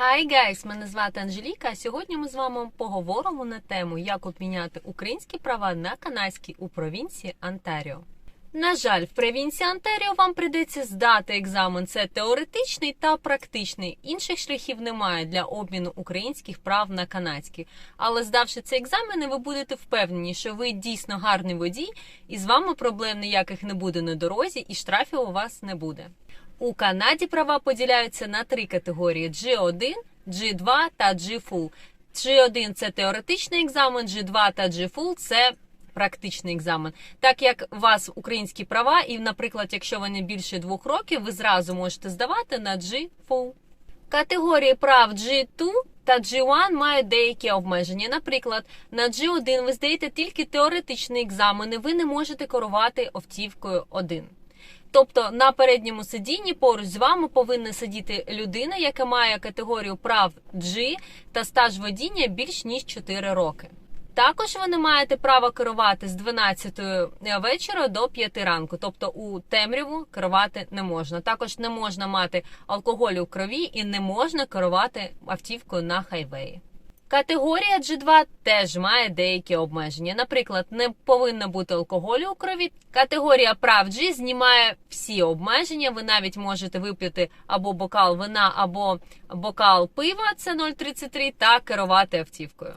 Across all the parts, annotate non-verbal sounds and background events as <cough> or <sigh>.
Hi guys! Мене звати Анжеліка. Сьогодні ми з вами поговоримо на тему, як обміняти українські права на канадські у провінції Онтаріо. На жаль, в провінції Онтаріо вам прийдеться здати екзамен. Це теоретичний та практичний. Інших шляхів немає для обміну українських прав на канадські. Але здавши ці екзамени, ви будете впевнені, що ви дійсно гарний водій, і з вами проблем ніяких не буде на дорозі, і штрафів у вас не буде. У Канаді права поділяються на три категорії: G1, G2 та G-Full. G1 – це теоретичний екзамен, G2 та G-Full – це практичний екзамен. Так як у вас українські права, і, наприклад, якщо вони більше двох років, ви зразу можете здавати на G-Full. Категорії прав G2 та G1 мають деякі обмеження. Наприклад, на G1 ви здаєте тільки теоретичні екзамени, ви не можете керувати автівкою 1. Тобто на передньому сидінні поруч з вами повинна сидіти людина, яка має категорію прав G та стаж водіння більш ніж 4 роки. Також ви не маєте права керувати з 12 вечора до 5 ранку, тобто у темряву керувати не можна. Також не можна мати алкоголю в крові і не можна керувати автівкою на хайвеї. Категорія G2 теж має деякі обмеження. Наприклад, не повинно бути алкоголю у крові. Категорія прав G знімає всі обмеження. Ви навіть можете випити або бокал вина, або бокал пива, це 0,33, та керувати автівкою.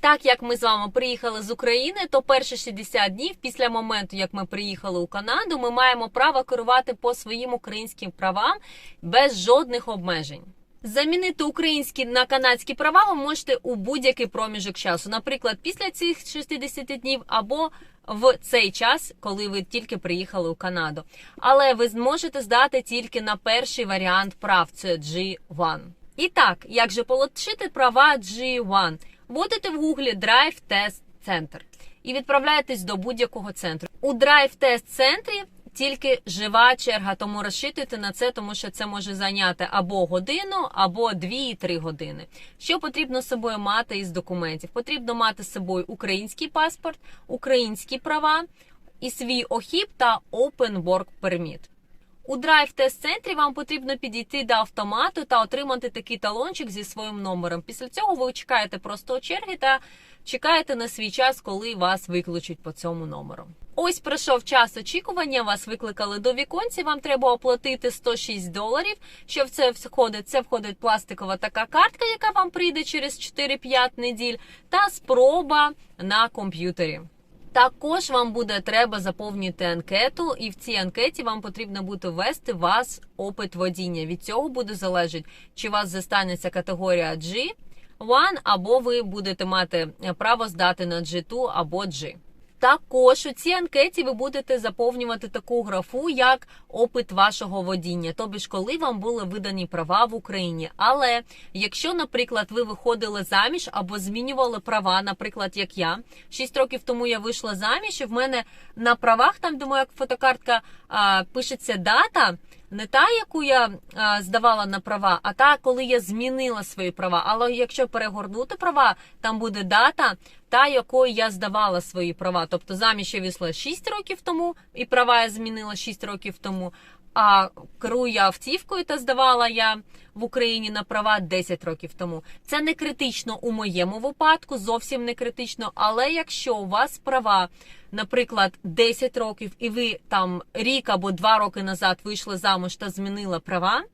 Так як ми з вами приїхали з України, то перші 60 днів після моменту, як ми приїхали у Канаду, ми маємо право керувати по своїм українським правам без жодних обмежень. Замінити українські на канадські права ви можете у будь-який проміжок часу, наприклад, після цих 60 днів або в цей час, коли ви тільки приїхали у Канаду. Але ви зможете здати тільки на перший варіант прав це G1. І так, як же отримати права G1? Вводите в гуглі Drive Test Center і відправляєтесь до будь-якого центру. У Drive Test центрі тільки жива черга, тому розчитуйте на це, тому що це може зайняти або годину, або 2-3 години. Що потрібно з собою мати із документів? Потрібно мати з собою український паспорт, українські права і свій охіп та Open Work Permit. У драйв-тест-центрі вам потрібно підійти до автомату та отримати такий талончик зі своїм номером. Після цього ви чекаєте просто черги та чекаєте на свій час, коли вас викличуть по цьому номеру. Ось пройшов час очікування. Вас викликали до віконці. Вам треба оплатити 106 доларів. Що в це входить? Це входить пластикова така картка, яка вам прийде через 4-5 неділь, та спроба на комп'ютері. Також вам буде треба заповнити анкету, і в цій анкеті вам потрібно буде ввести вас опит водіння. Від цього буде залежати, чи вас застанеться категорія G1, або ви будете мати право здати на G2 або G. Також у цій анкеті ви будете заповнювати таку графу, як опит вашого водіння, тобі ж коли вам були видані права в Україні. Але якщо, наприклад, ви виходили заміж або змінювали права, наприклад, як я 6 років тому я вийшла заміж, і в мене на правах, там де моя фотокартка пишеться дата. Не та, яку я а, здавала на права, а та, коли я змінила свої права. Але якщо перегорнути права, там буде дата, та якою я здавала свої права. Тобто заміж я вийшла 6 років тому, і права я змінила 6 років тому. А керую я автівкою та здавала я в Україні на права 10 років тому. Це не критично у моєму випадку, зовсім не критично. Але якщо у вас права, наприклад, 10 років, і ви там рік або два роки назад вийшли замуж та змінила права.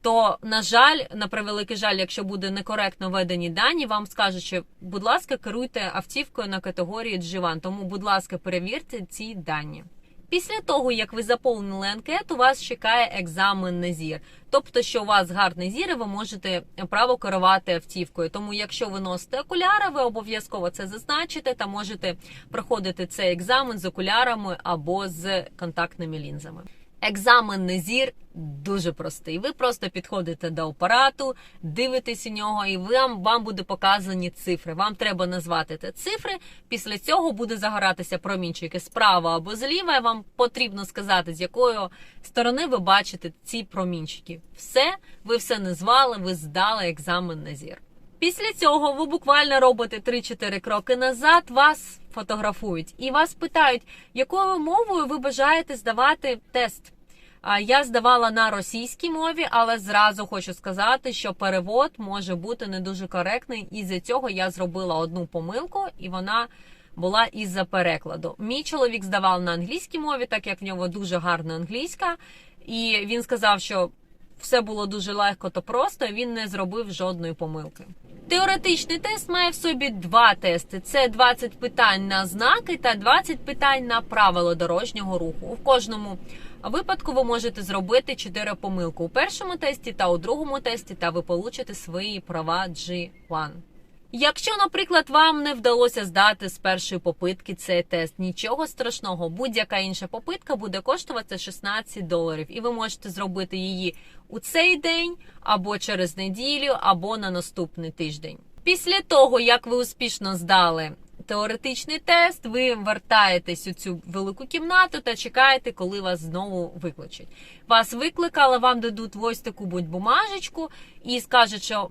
То, на жаль, на превеликий жаль, якщо буде некоректно введені дані, вам скажуть, що, будь ласка, керуйте автівкою на категорії G1. Тому, будь ласка, перевірте ці дані. Після того, як ви заповнили анкету, вас чекає екзамен на зір. Тобто, що у вас гарний зір, і ви можете право керувати автівкою. Тому, якщо ви носите окуляри, ви обов'язково це зазначите та можете проходити цей екзамен з окулярами або з контактними лінзами. Екзамен на зір дуже простий. Ви просто підходите до апарату, дивитесь у нього, і вам, вам буде показані цифри. Вам треба назвати ці цифри. Після цього буде загоратися промінчики справа або зліва. і Вам потрібно сказати, з якої сторони ви бачите ці промінчики. Все, ви все назвали, ви здали екзамен на зір. Після цього ви буквально робите 3-4 кроки назад, вас фотографують і вас питають, якою мовою ви бажаєте здавати тест. Я здавала на російській мові, але зразу хочу сказати, що перевод може бути не дуже коректний. І за цього я зробила одну помилку, і вона була із-за перекладу. Мій чоловік здавав на англійській мові, так як в нього дуже гарна англійська, і він сказав, що все було дуже легко та просто. Він не зробив жодної помилки. Теоретичний тест має в собі два тести: це 20 питань на знаки та 20 питань на правила дорожнього руху. У кожному випадку ви можете зробити 4 помилки у першому тесті та у другому тесті, та ви получите свої права G1. Якщо, наприклад, вам не вдалося здати з першої попитки цей тест, нічого страшного, будь-яка інша попитка буде коштувати 16 доларів, і ви можете зробити її у цей день, або через неділю, або на наступний тиждень. Після того, як ви успішно здали теоретичний тест, ви вертаєтесь у цю велику кімнату та чекаєте, коли вас знову викличуть. Вас викликали, вам дадуть ось таку будь бумажечку і скажуть, що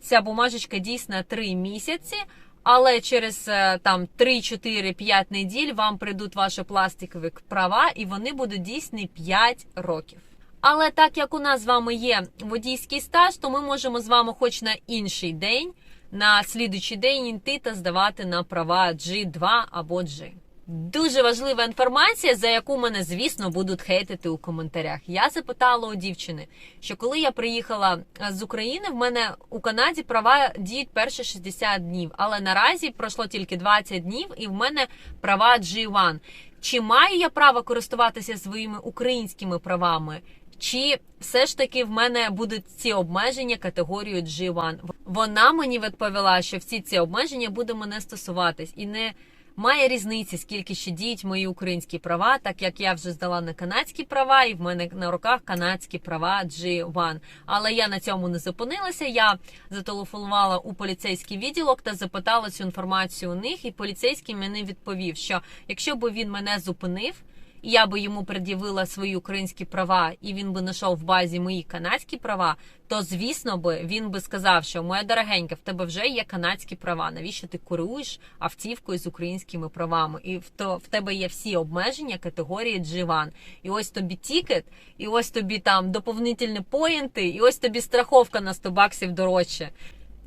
ця бумажечка дійсна 3 місяці. Але через е, там 3, 4, 5 неділь вам прийдуть ваші пластикові права, і вони будуть дійсні 5 років. Але так як у нас з вами є водійський стаж, то ми можемо з вами, хоч на інший день, на слідуючий день йти та здавати на права G2 або G. Дуже важлива інформація, за яку мене, звісно, будуть хейтити у коментарях. Я запитала у дівчини, що коли я приїхала з України, в мене у Канаді права діють перші 60 днів, але наразі пройшло тільки 20 днів, і в мене права G1. Чи маю я право користуватися своїми українськими правами? Чи все ж таки в мене будуть ці обмеження категорією G1? Вона мені відповіла, що всі ці обмеження будуть мене стосуватись і не має різниці, скільки ще діють мої українські права, так як я вже здала на канадські права, і в мене на руках канадські права G1. Але я на цьому не зупинилася. Я зателефонувала у поліцейський відділок та запитала цю інформацію у них, і поліцейський мені відповів, що якщо б він мене зупинив я би йому пред'явила свої українські права, і він би знайшов в базі мої канадські права, то звісно би він би сказав, що моя дорогенька, в тебе вже є канадські права. Навіщо ти керуєш автівкою з українськими правами? І в то в тебе є всі обмеження категорії G1. І ось тобі тікет, і ось тобі там доповнительні поінти, і ось тобі страховка на 100 баксів дорожче.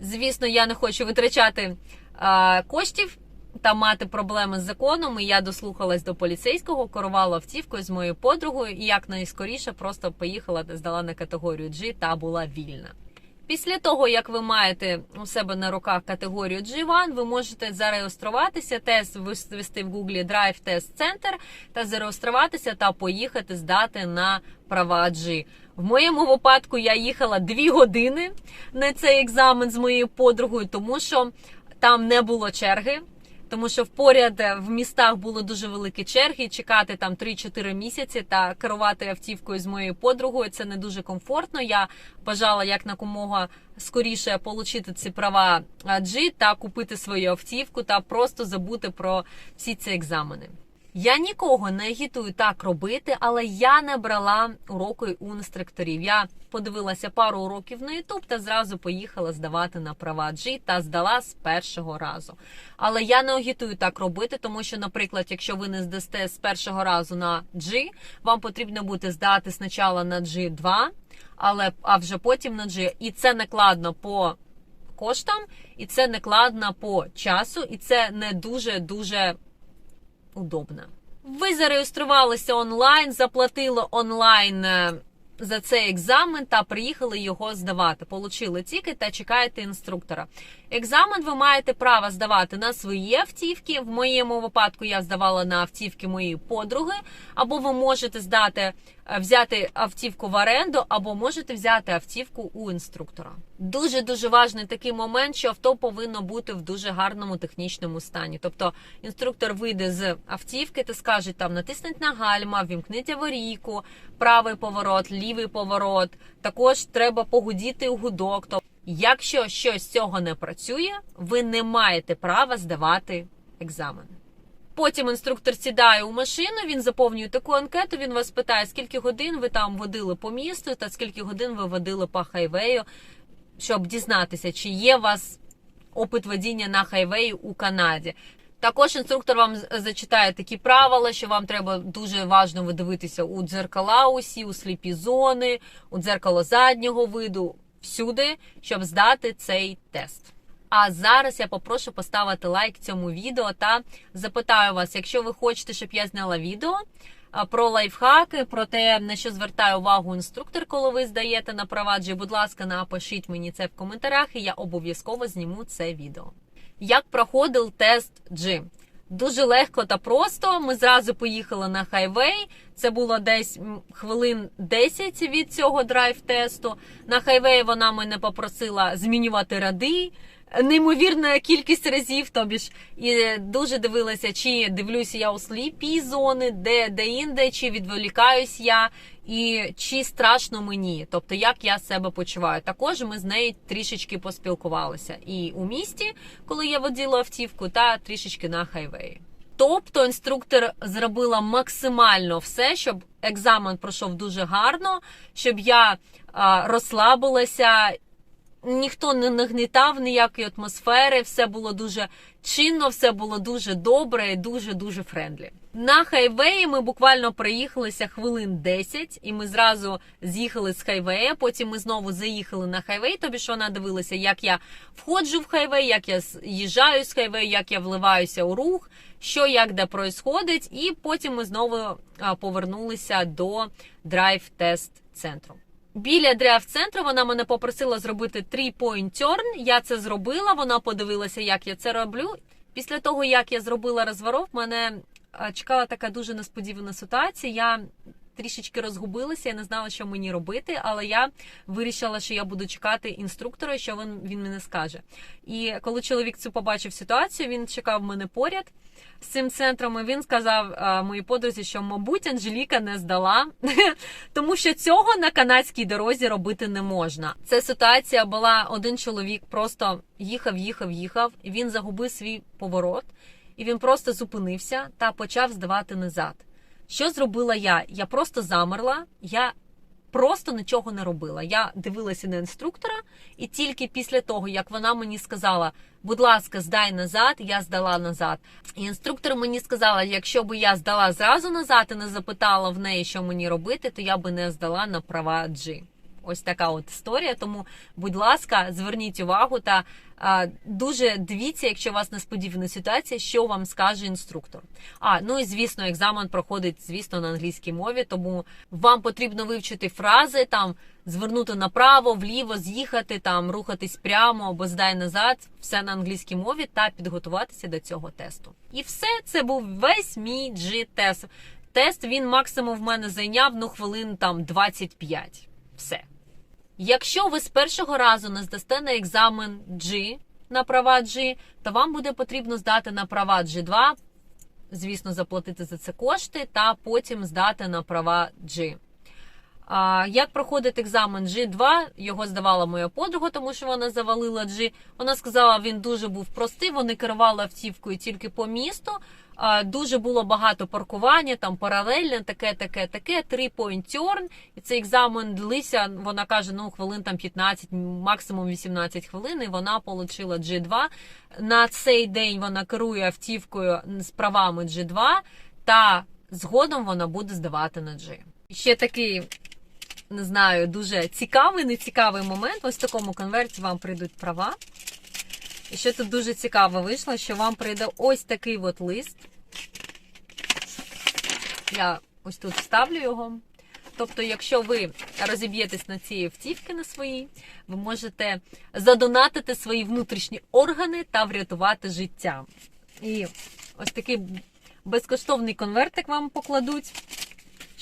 Звісно, я не хочу витрачати коштів та мати проблеми з законом. І я дослухалась до поліцейського, керувала автівкою з моєю подругою, і як найскоріше просто поїхала здала на категорію G та була вільна. Після того, як ви маєте у себе на руках категорію G1, ви можете зареєструватися, тест ввести в Google Drive Test Center та зареєструватися та поїхати здати на права G. В моєму випадку я їхала дві години на цей екзамен з моєю подругою, тому що там не було черги. Тому що поряд в містах були дуже великі черги, чекати там 3-4 місяці та керувати автівкою з моєю подругою це не дуже комфортно. Я бажала як накомога скоріше отримати ці права G та купити свою автівку та просто забути про всі ці екзамени. Я нікого не агітую так робити, але я не брала уроки у інструкторів. Я подивилася пару уроків на YouTube та зразу поїхала здавати на права G та здала з першого разу. Але я не агітую так робити, тому що, наприклад, якщо ви не здасте з першого разу на G, вам потрібно буде здати спочатку на G2, але а вже потім на G. І це накладно по коштам, і це накладно по часу, і це не дуже дуже удобно. Ви зареєструвалися онлайн, заплатили онлайн е, за цей екзамен та приїхали його здавати. Получили тікет та чекаєте інструктора. Екзамен ви маєте право здавати на свої автівки. В моєму випадку я здавала на автівки моєї подруги, або ви можете здати, е, взяти автівку в оренду, або можете взяти автівку у інструктора. Дуже дуже важний такий момент, що авто повинно бути в дуже гарному технічному стані. Тобто інструктор вийде з автівки та скаже там натисніть на гальма, вімкніть аварійку, правий поворот, лівий поворот. Також треба погудіти у гудок. Якщо щось з цього не працює, ви не маєте права здавати екзамен. Потім інструктор сідає у машину, він заповнює таку анкету. Він вас питає, скільки годин ви там водили по місту, та скільки годин ви водили по хайвею, щоб дізнатися, чи є у вас опит водіння на хайвеї у Канаді. Також інструктор вам зачитає такі правила, що вам треба дуже важливо дивитися у дзеркала усі, у сліпі зони, у дзеркало заднього виду, всюди, щоб здати цей тест. А зараз я попрошу поставити лайк цьому відео та запитаю вас, якщо ви хочете, щоб я зняла відео про лайфхаки, про те, на що звертає увагу інструктор, коли ви здаєте на проваджі, будь ласка, напишіть мені це в коментарях, і я обов'язково зніму це відео. Як проходив тест G? Дуже легко та просто. Ми зразу поїхали на хайвей. Це було десь хвилин 10 від цього драйв-тесту. На хайвеї вона мене попросила змінювати ради. Неймовірна кількість разів, тобі ж і дуже дивилася, чи дивлюся я у сліпі зони, де, де інде, чи відволікаюсь я, і чи страшно мені, тобто як я себе почуваю. Також ми з нею трішечки поспілкувалися і у місті, коли я водила автівку, та трішечки на хайвеї. Тобто інструктор зробила максимально все, щоб екзамен пройшов дуже гарно, щоб я а, розслабилася. Ніхто не нагнітав ніякої атмосфери, все було дуже чинно, все було дуже добре і дуже дуже френдлі. На хайвеї ми буквально проїхалися хвилин 10, і ми зразу з'їхали з хайвея. Потім ми знову заїхали на хайвей. Тобі ж вона дивилася, як я входжу в хайвей, як я з'їжджаю з хайвею, як я вливаюся у рух, що як де происходить. І потім ми знову повернулися до драйв-тест центру. Біля драйв-центру вона мене попросила зробити 3-point turn. Я це зробила. Вона подивилася, як я це роблю. Після того, як я зробила розворот, мене чекала така дуже несподівана ситуація. Я трішечки розгубилася, я не знала, що мені робити, але я вирішила, що я буду чекати інструктора, що він, він мені скаже. І коли чоловік цю побачив ситуацію, він чекав мене поряд з цим центром. і Він сказав а, моїй подрузі, що, мабуть, Анжеліка не здала, <laughs> тому що цього на канадській дорозі робити не можна. Це ситуація була один чоловік, просто їхав, їхав, їхав, і він загубив свій поворот, і він просто зупинився та почав здавати назад. Що зробила я? Я просто замерла. Я просто нічого не робила. Я дивилася на інструктора, і тільки після того, як вона мені сказала, будь ласка, здай назад, я здала назад. І інструктор мені сказала, якщо б я здала зразу назад і не запитала в неї, що мені робити, то я би не здала на права G. Ось така от історія. Тому, будь ласка, зверніть увагу та а, дуже дивіться, якщо у вас несподівана ситуація, що вам скаже інструктор. А ну і звісно, екзамен проходить, звісно, на англійській мові, тому вам потрібно вивчити фрази, там звернути направо, вліво, з'їхати, там рухатись прямо або здай назад, все на англійській мові та підготуватися до цього тесту. І все це був весь мій G-тест. Тест він максимум в мене зайняв ну хвилин там 25. Все. Якщо ви з першого разу не здасте на екзамен G на права G, то вам буде потрібно здати на права G2, звісно, заплатити за це кошти, та потім здати на права G. А, як проходить екзамен G2? Його здавала моя подруга, тому що вона завалила G. Вона сказала, він дуже був простий. Вони керували автівкою тільки по місту. Дуже було багато паркування, там паралельне, таке, таке, таке, три turn. І цей екзамен длився, вона каже, ну хвилин там 15, максимум 18 хвилин. І вона отримала G2. На цей день вона керує автівкою з правами G2, та згодом вона буде здавати на G. Ще такий не знаю, дуже цікавий, нецікавий момент. Ось в такому конверті вам прийдуть права. І що тут дуже цікаво вийшло, що вам прийде ось такий от лист. Я ось тут вставлю його. Тобто, якщо ви розіб'єтесь на ці автівки на свої, ви можете задонатити свої внутрішні органи та врятувати життя. І ось такий безкоштовний конвертик вам покладуть,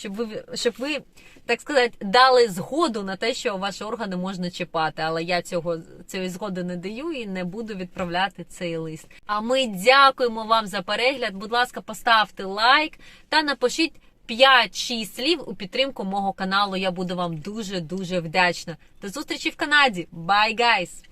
щоб ви, щоб ви так сказати, дали згоду на те, що ваші органи можна чіпати. Але я цього цієї згоди не даю і не буду відправляти цей лист. А ми дякуємо вам за перегляд. Будь ласка, поставте лайк та напишіть 5-6 слів у підтримку мого каналу. Я буду вам дуже дуже вдячна. До зустрічі в Канаді. Bye, guys!